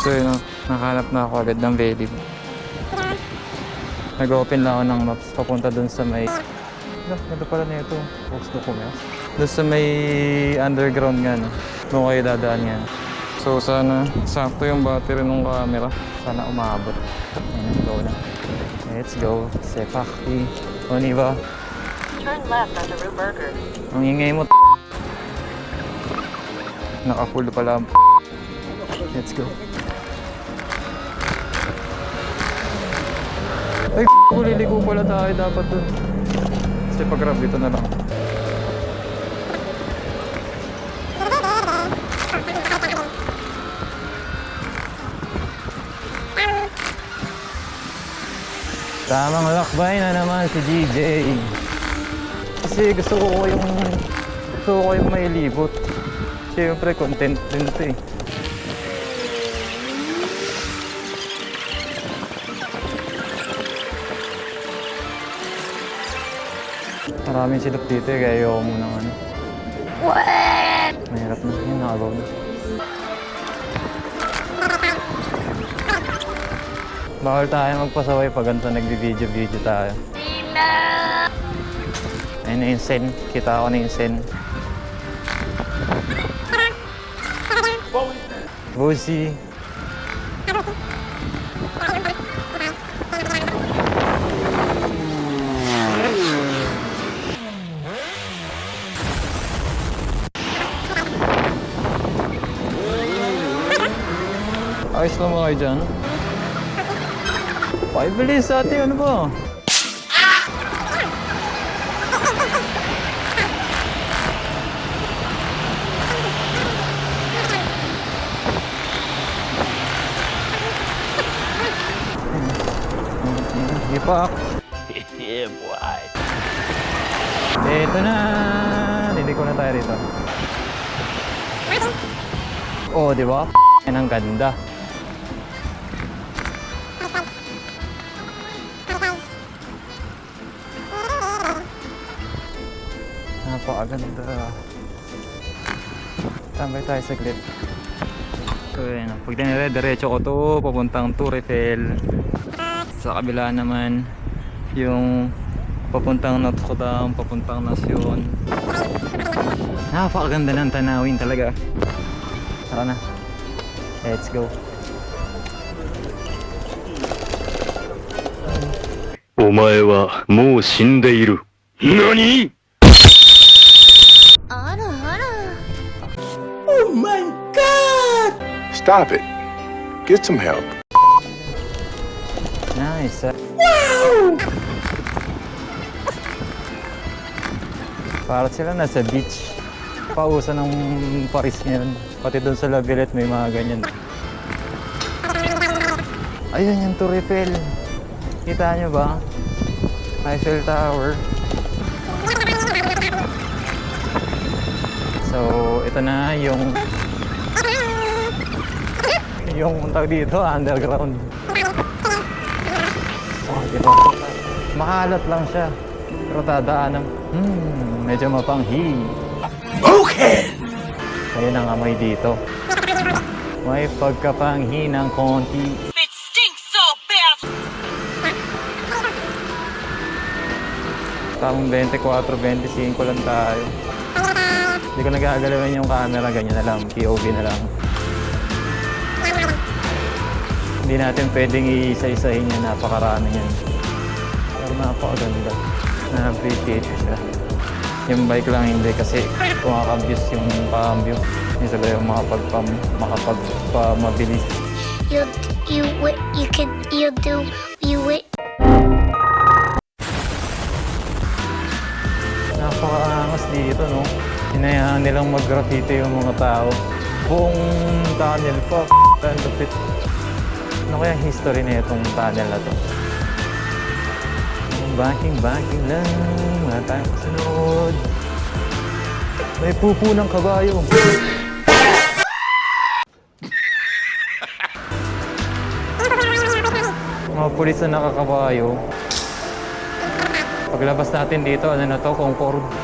So yun, oh, nakahanap na ako agad ng Velib. Nag-open lang ako ng maps papunta dun sa may... Ano, ano pala na ito? Box documents. Dun sa may underground nga, no? Doon kayo dadaan yan. So sana sakto yung battery ng camera. Sana umabot. Ayun, go na. Let's go. Sepaki. Oniva. Turn left onto Rue Burger. Ang ingay mo. Naka-full pala. ang Let's go. Ay, liliko pala tayo dapat dun. Kasi pag-grab dito na lang. Tamang lakbay na naman si DJ. Kasi gusto ko yung gusto ko yung may libot. Siyempre, content din ito eh. Maraming silip dito eh, kaya ayoko muna ng ano. What? Mahirap na. Yun, nakagaw na. Bawal tayo magpasaway pag ganito nagbi-video-video tayo. Ayun na yung sen. Kita ko na yung sen. Bossy. Ba kayo dyan? Sa atin, ano ba? Ipak. yeah, boy. Ito na. Liliko na tayo rito. Oh, di ba? Ang ganda. Napakaganda. Tambay tayo saglit. So yun, pag dinire, diretso ko to, papuntang Turifel. Sa kabila naman, yung papuntang Notre Dame, papuntang Nasyon. Napakaganda ng tanawin talaga. Tara na. Let's go. Omae wa mou shindeiru. NANI? Stop it. Get some help. Nice. Wow! Para sila nasa beach. Pausa ng Paris ngayon. Pati doon sa La Villette may mga ganyan. Ayun yung Tour Eiffel. Kita nyo ba? Eiffel Tower. So, ito na yung yung tawag dito, underground. Oh, di ba? Makalat lang siya. Pero dadaanan, hmm, medyo mapanghi. Okay! Ayun ang amoy dito. May pagkapanghi ng konti. It stinks so bad! Tamang 24, 25 lang tayo. Hindi ko nagagalawin yung camera, ganyan na lang, POV na lang. Hindi natin pwedeng iisa-isahin yan, napakarami yan. Pero napakaganda. Na-appreciate ko siya. Yung bike lang hindi kasi kumakabyos yung cambio. Hindi talaga yung makapagpam, makapagpamabilis. you you you can you do you wait Napakaangas dito, no? Hinayaan nilang mag-graffiti yung mga tao. Buong tunnel pa, ang lupit. Ano kaya history na itong tunnel na to? Banking, banking lang. Wala tayong kasunod. May pupo ng kabayo. Mga pulis na nakakabayo. Paglabas natin dito, ano na to, Concord.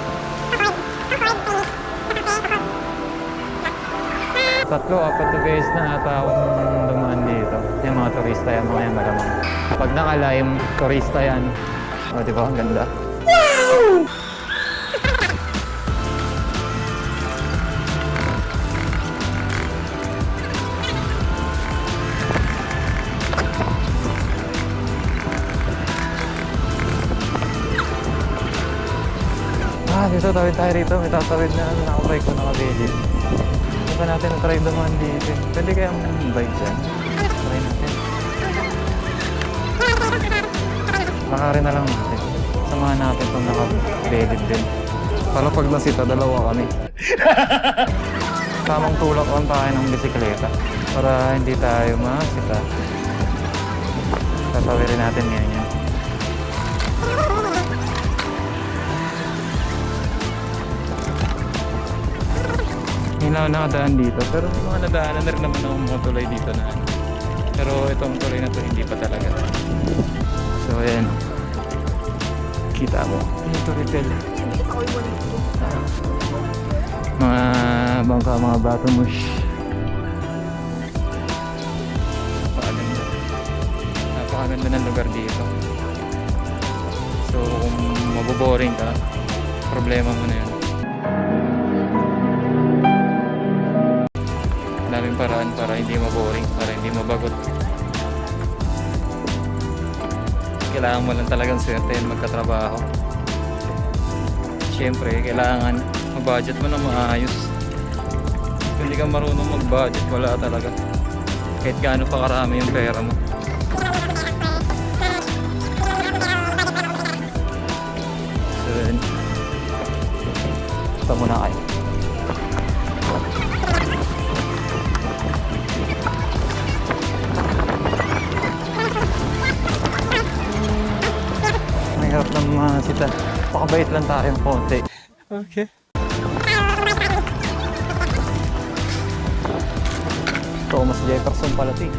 Tatlo, apat na beses na ata akong dumaan dito. Yung mga turista yan, mga yan malamang. Pag naka-lime, turista yan. O, di ba? Ang ganda. Ah, dito tawid tayo rito. May tatawid na nakabike ko nakabili. Baka natin na-try dumaan dito. Pwede kaya ang bike dyan? Try natin. Lakarin na lang natin. Samahan natin itong nakabelid din. Para pag nasita, dalawa kami. Tamang tulak on tayo ng bisikleta. Para hindi tayo masita. Tatawirin natin ngayon yan. Na ako nakadaan dito. Pero may mga nadaanan na rin naman ako mga tulay dito na ano. Pero itong tulay na to hindi pa talaga. So ayan. Kita mo. Ito. Ah. Mga bangka, mga batomush. Napakaganda. Napakaganda ng lugar dito. So kung maboboring ka, problema mo na yun. Daming paraan para hindi maboring, para hindi mabagot. Kailangan mo lang talagang swerte yan magkatrabaho. Siyempre, kailangan mag-budget mo na maayos. Kung hindi ka marunong mag-budget, wala talaga. Kahit gaano pa karami yung pera mo. So, yun. Ito muna kayo. May harap ng mga sita. Pakabait lang tayong konti. Okay. Thomas Jefferson pala eh.